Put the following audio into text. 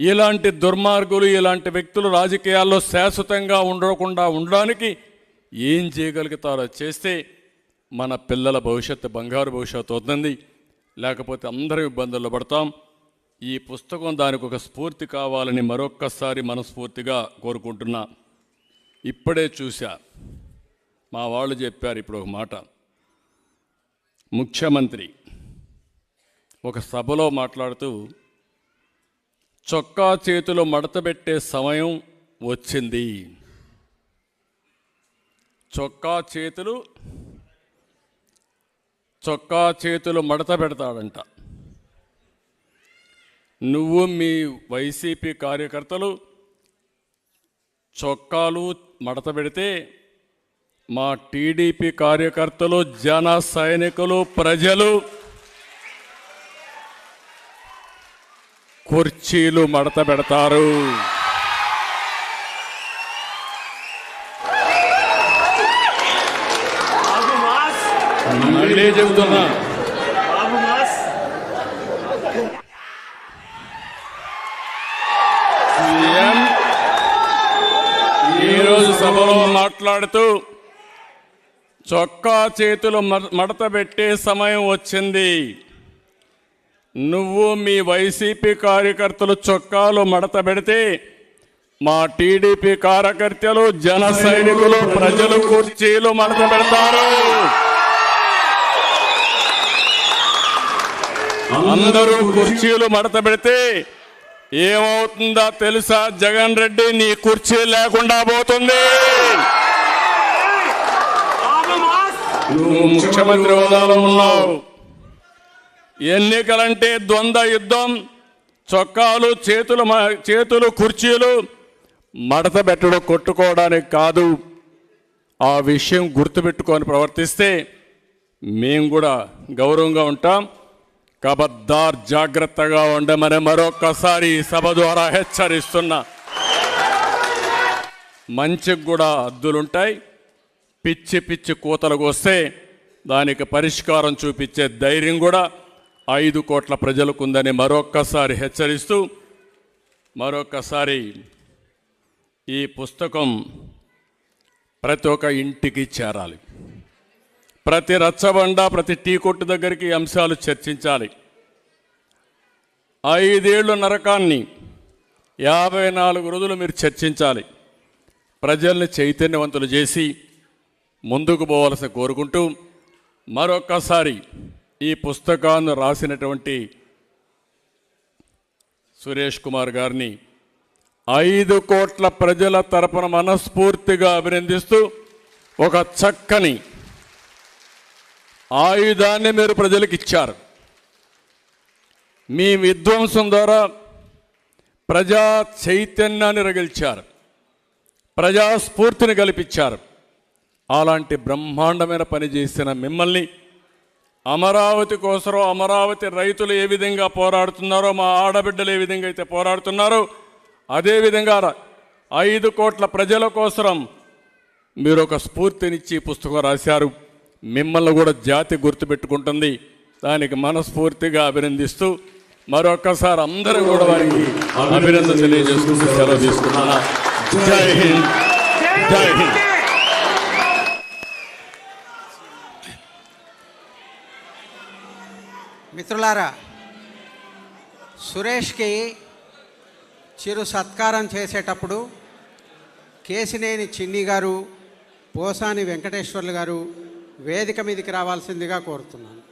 ఇలాంటి దుర్మార్గులు ఇలాంటి వ్యక్తులు రాజకీయాల్లో శాశ్వతంగా ఉండకుండా ఉండడానికి ఏం చేయగలుగుతారో చేస్తే మన పిల్లల భవిష్యత్తు బంగారు భవిష్యత్తు అవుతుంది. లేకపోతే అందరూ ఇబ్బందుల్లో పడతాం. ఈ పుస్తకం దానికి ఒక స్ఫూర్తి కావాలని మరొక్కసారి మనస్ఫూర్తిగా కోరుకుంటున్నా. ఇప్పుడే చూశా. మా వాళ్ళు చెప్పారు ఇప్పుడు ఒక మాట. ముఖ్యమంత్రి ఒక సభలో మాట్లాడుతూ చొక్కా చేతులు మడతబెట్టే సమయం వచ్చింది. చొక్కా చేతులు చొక్కా చేతులు మడత పెడతాడంట. నువ్వు మీ వైసీపీ కార్యకర్తలు చొక్కాలు మడత పెడితే మా టీడీపీ కార్యకర్తలు జన సైనికులు ప్రజలు కుర్చీలు మడత పెడతారు. మళ్ళీ చెబుతున్నా. ఈరోజు సభలో మాట్లాడుతూ చొక్కా చేతులు మడత పెట్టే సమయం వచ్చింది. నువ్వు మీ వైసీపీ కార్యకర్తలు చొక్కాలు మడత పెడితే మా టీడీపీ కార్యకర్తలు జన సైనికులు ప్రజలు కుర్చీలు మడత పెడతారు. అందరూ కుర్చీలు మడత పెడితే ఏమవుతుందో తెలుసా? జగన్ రెడ్డి నీ కుర్చీ లేకుండా పోతుంది. నువ్వు ముఖ్యమంత్రి హోదాలో ఉన్నావు. ఎన్నికలంటే ద్వంద్వ యుద్ధం చొక్కాలు చేతులు మ- చేతులు కుర్చీలు మడత పెట్టడం కొట్టుకోవడానికి కాదు. ఆ విషయం గుర్తుపెట్టుకొని ప్రవర్తిస్తే మేము కూడా గౌరవంగా ఉంటాం. కబద్దార్ జాగ్రత్తగా ఉండమని మరొక్కసారి ఈ సభ ద్వారా హెచ్చరిస్తున్నా. మంచికి కూడా అద్దులుంటాయి పిచ్చి పిచ్చి కూతలకు వస్తే దానికి పరిష్కారం చూపించే ధైర్యం కూడా ఐదు కోట్ల ప్రజలకు ఉందని మరొక్కసారి హెచ్చరిస్తూ మరొక్కసారి ఈ పుస్తకం ప్రతి ఒక్క ఇంటికి చేరాలి. ప్రతి రచ్చబండ ప్రతి టీ కొట్టు దగ్గరికి అంశాలు చర్చించాలి. ఐదేళ్ళు నరకాన్ని యాభై నాలుగు రోజులు మీరు చర్చించాలి. ప్రజల్ని చైతన్యవంతులు చేసి ముందుకు పోవాల్సి కోరుకుంటూ మరొక్కసారి ఈ పుస్తకాన్ని రాసినటువంటి సురేష్ కుమార్ గారిని ఐదు కోట్ల ప్రజల తరపున మనస్ఫూర్తిగా అభినందిస్తూ ఒక చక్కని ఆయుధాన్ని మీరు ప్రజలకు ఇచ్చారు. మీ విధ్వంసం ద్వారా ప్రజా చైతన్యాన్ని రగిల్చారు. ప్రజాస్ఫూర్తిని కల్పించారు. అలాంటి బ్రహ్మాండమైన పని చేసిన మిమ్మల్ని అమరావతి కోసం అమరావతి రైతులు ఏ విధంగా పోరాడుతున్నారో మా ఆడబిడ్డలు ఏ విధంగా అయితే పోరాడుతున్నారో అదేవిధంగా ఐదు కోట్ల ప్రజల కోసరం మీరు ఒక స్ఫూర్తినిచ్చి పుస్తకం రాశారు. మిమ్మల్ని కూడా జాతి గుర్తుపెట్టుకుంటుంది. దానికి మనస్ఫూర్తిగా అభినందిస్తూ మరొకసారి అందరూ కూడా వారికి అభినందన తెలియజేసుకుంటూ సెలవు తీసుకున్నాను. జై హింద్. జై హింద్. మిత్రులారా సురేష్కి చిరు సత్కారం చేసేటప్పుడు కేసినేని చిన్ని గారు పోసాని వెంకటేశ్వర్లు గారు వేదిక మీదకి రావాల్సిందిగా కోరుతున్నాను.